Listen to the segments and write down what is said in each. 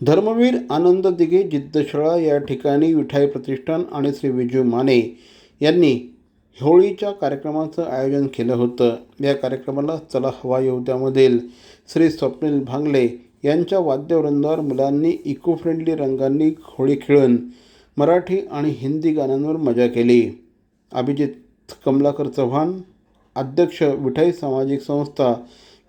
धर्मवीर आनंद दिघे जिद्दशाळा या ठिकाणी विठाई प्रतिष्ठान आणि श्री विजू माने यांनी होळीच्या कार्यक्रमाचं आयोजन केलं होतं. या कार्यक्रमाला चला हवा योद्ध्यामधील श्री स्वप्नील भांगले यांच्या वाद्यवृंदावर मुलांनी इको फ्रेंडली रंगांनी होळी खेळून मराठी आणि हिंदी गाण्यांवर मजा केली. अभिजित कमलाकर चव्हाण अध्यक्ष विठाई सामाजिक संस्था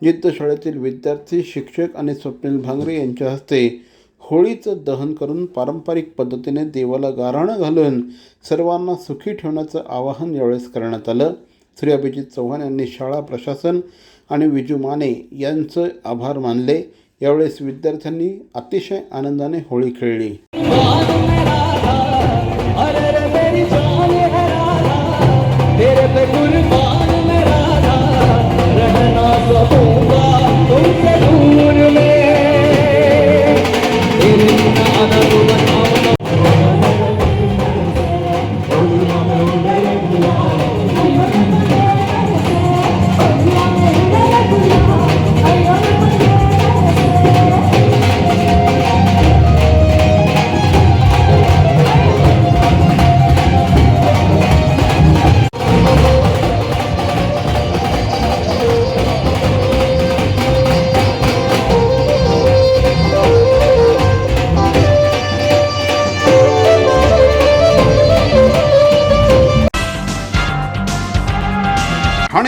जिद्द शाळेतील विद्यार्थी शिक्षक आणि स्वप्नील भांगरे यांच्या हस्ते होळीचं दहन करून पारंपरिक पद्धतीने देवाला गाराणं घालून सर्वांना सुखी ठेवण्याचं आवाहन यावेळेस करण्यात आलं. श्री अभिजित चव्हाण यांनी शाळा प्रशासन आणि विजू माने यांचं आभार मानले. यावेळेस विद्यार्थ्यांनी अतिशय आनंदाने होळी खेळली.